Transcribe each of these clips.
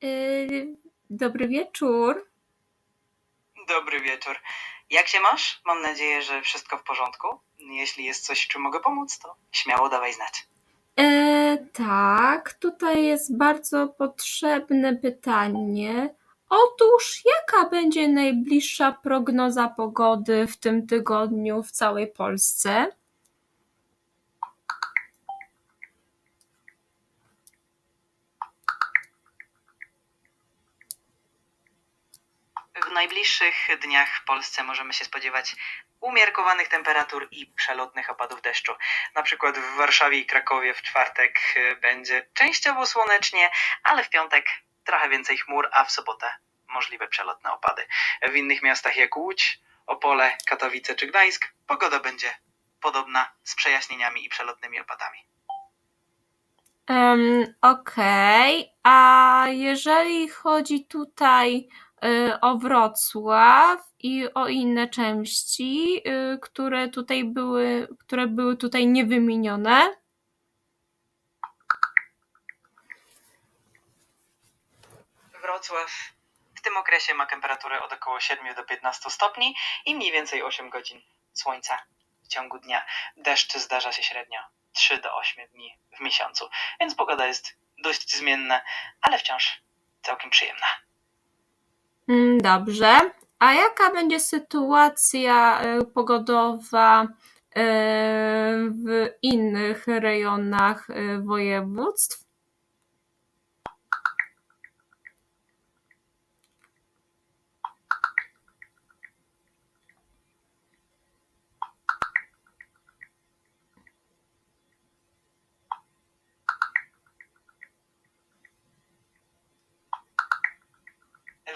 Yy, dobry wieczór. Dobry wieczór. Jak się masz? Mam nadzieję, że wszystko w porządku. Jeśli jest coś, czym mogę pomóc, to śmiało dawaj znać. E, tak, tutaj jest bardzo potrzebne pytanie. Otóż, jaka będzie najbliższa prognoza pogody w tym tygodniu w całej Polsce? W najbliższych dniach w Polsce możemy się spodziewać umiarkowanych temperatur i przelotnych opadów deszczu. Na przykład w Warszawie i Krakowie w czwartek y, będzie częściowo słonecznie, ale w piątek trochę więcej chmur, a w sobotę możliwe przelotne opady. W innych miastach jak Łódź, Opole, Katowice czy Gdańsk pogoda będzie podobna z przejaśnieniami i przelotnymi opadami. Em, Okej, a jeżeli chodzi tutaj o Wrocław i o inne części, y, które tutaj były, które były tutaj niewymienione, Wrocław w tym okresie ma temperaturę od około 7 do 15 stopni i mniej więcej 8 godzin słońca w ciągu dnia. Deszcz zdarza się średnio 3 do 8 dni w miesiącu, więc pogoda jest dość zmienna, ale wciąż całkiem przyjemna. Mm, Dobrze. A jaka będzie sytuacja y, pogodowa y, w innych rejonach y, województw?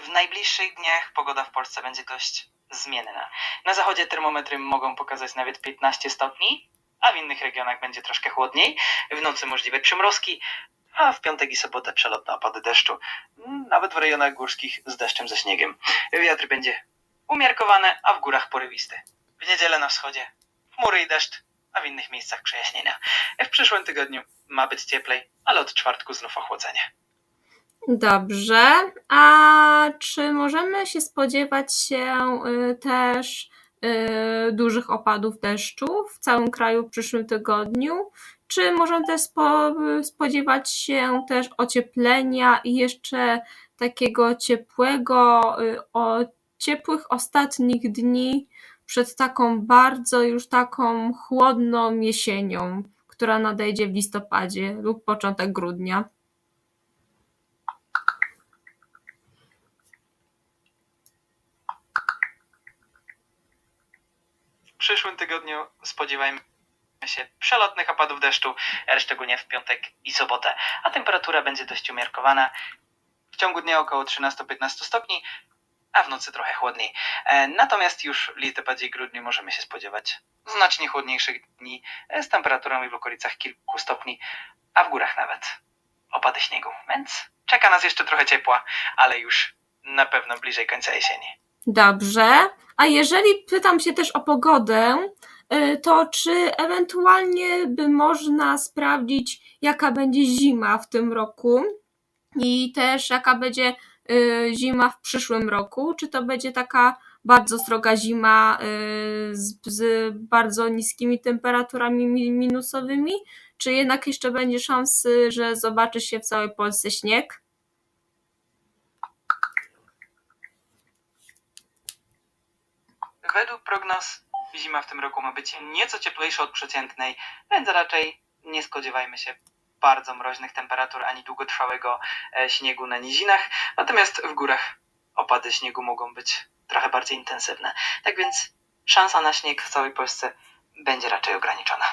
W najbliższych dniach pogoda w Polsce będzie dość zmienna. Na zachodzie termometry mogą pokazać nawet 15 stopni, a w innych regionach będzie troszkę chłodniej. W nocy możliwe przymrozki, a w piątek i sobotę przelotne opady deszczu, nawet w rejonach górskich z deszczem ze śniegiem. Wiatr będzie umiarkowany, a w górach porywisty. W niedzielę na wschodzie chmury i deszcz, a w innych miejscach przejaśnienia. W przyszłym tygodniu ma być cieplej, ale od czwartku znów ochłodzenie. Dobrze. A czy możemy się spodziewać się y, też y, dużych opadów deszczu w całym kraju w przyszłym tygodniu? Czy możemy też spo, spodziewać się też ocieplenia i jeszcze takiego ciepłego, y, o, ciepłych ostatnich dni przed taką bardzo już taką chłodną jesienią, która nadejdzie w listopadzie lub początek grudnia? Przyszłym tygodniu spodziewajmy się przelotnych opadów deszczu, szczególnie w piątek i sobotę, a temperatura będzie dość umiarkowana. W ciągu dnia około 13-15 stopni, a w nocy trochę chłodniej. E, Natomiast już w listopadzie i grudniu możemy się spodziewać znacznie chłodniejszych dni e, z temperaturami w okolicach kilku stopni, a w górach nawet opady śniegu. Więc czeka nas jeszcze trochę ciepła, ale już na pewno bliżej końca jesieni. Dobrze. A jeżeli pytam się też o pogodę, y, to czy ewentualnie by można sprawdzić, jaka będzie zima w tym roku i też jaka będzie y, zima w przyszłym roku? Czy to będzie taka bardzo sroga zima y, z, z bardzo niskimi temperaturami mi- minusowymi, czy jednak jeszcze będzie szansy, że zobaczy się w całej Polsce śnieg? Według prognoz zima w tym roku ma być nieco cieplejsza od przeciętnej, więc raczej nie spodziewajmy się bardzo mroźnych temperatur ani długotrwałego e, śniegu na nizinach. Natomiast w górach opady śniegu mogą być trochę bardziej intensywne. Tak więc szansa na śnieg w całej Polsce będzie raczej ograniczona.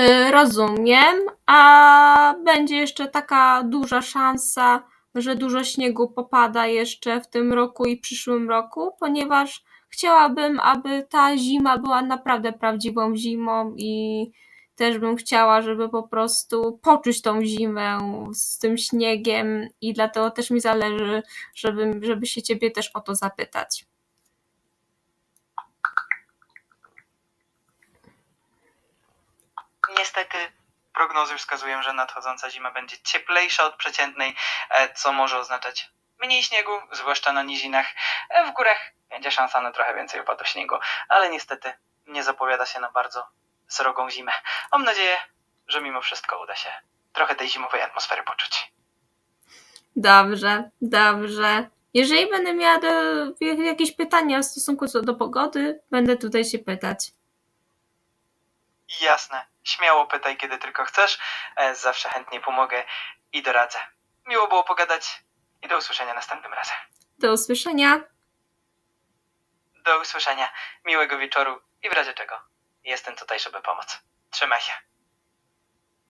Y, Rozumiem, a będzie jeszcze taka duża szansa, że dużo śniegu popada jeszcze w tym roku i przyszłym roku, ponieważ chciałabym, aby ta zima była naprawdę prawdziwą zimą i też bym chciała, żeby po prostu poczuć tą zimę z tym śniegiem i dlatego też mi zależy, żeby, żeby się ciebie też o to zapytać. Niestety prognozy wskazują, że nadchodząca zima będzie cieplejsza od przeciętnej, e, co może oznaczać mniej śniegu, zwłaszcza na nizinach. E, W górach będzie szansa na trochę więcej opadu śniegu, ale niestety nie zapowiada się na bardzo srogą zimę. Mam nadzieję, że mimo wszystko uda się trochę tej zimowej atmosfery poczuć. Dobrze, dobrze. Jeżeli będę miała do, jakieś pytania w stosunku co do pogody, będę tutaj się pytać. Jasne, śmiało pytaj, kiedy tylko chcesz. E, Zawsze chętnie pomogę i doradzę. Miło było pogadać i do usłyszenia następnym razem. Do usłyszenia. Do usłyszenia, miłego wieczoru i w razie czego jestem tutaj, żeby pomóc. Trzymaj się.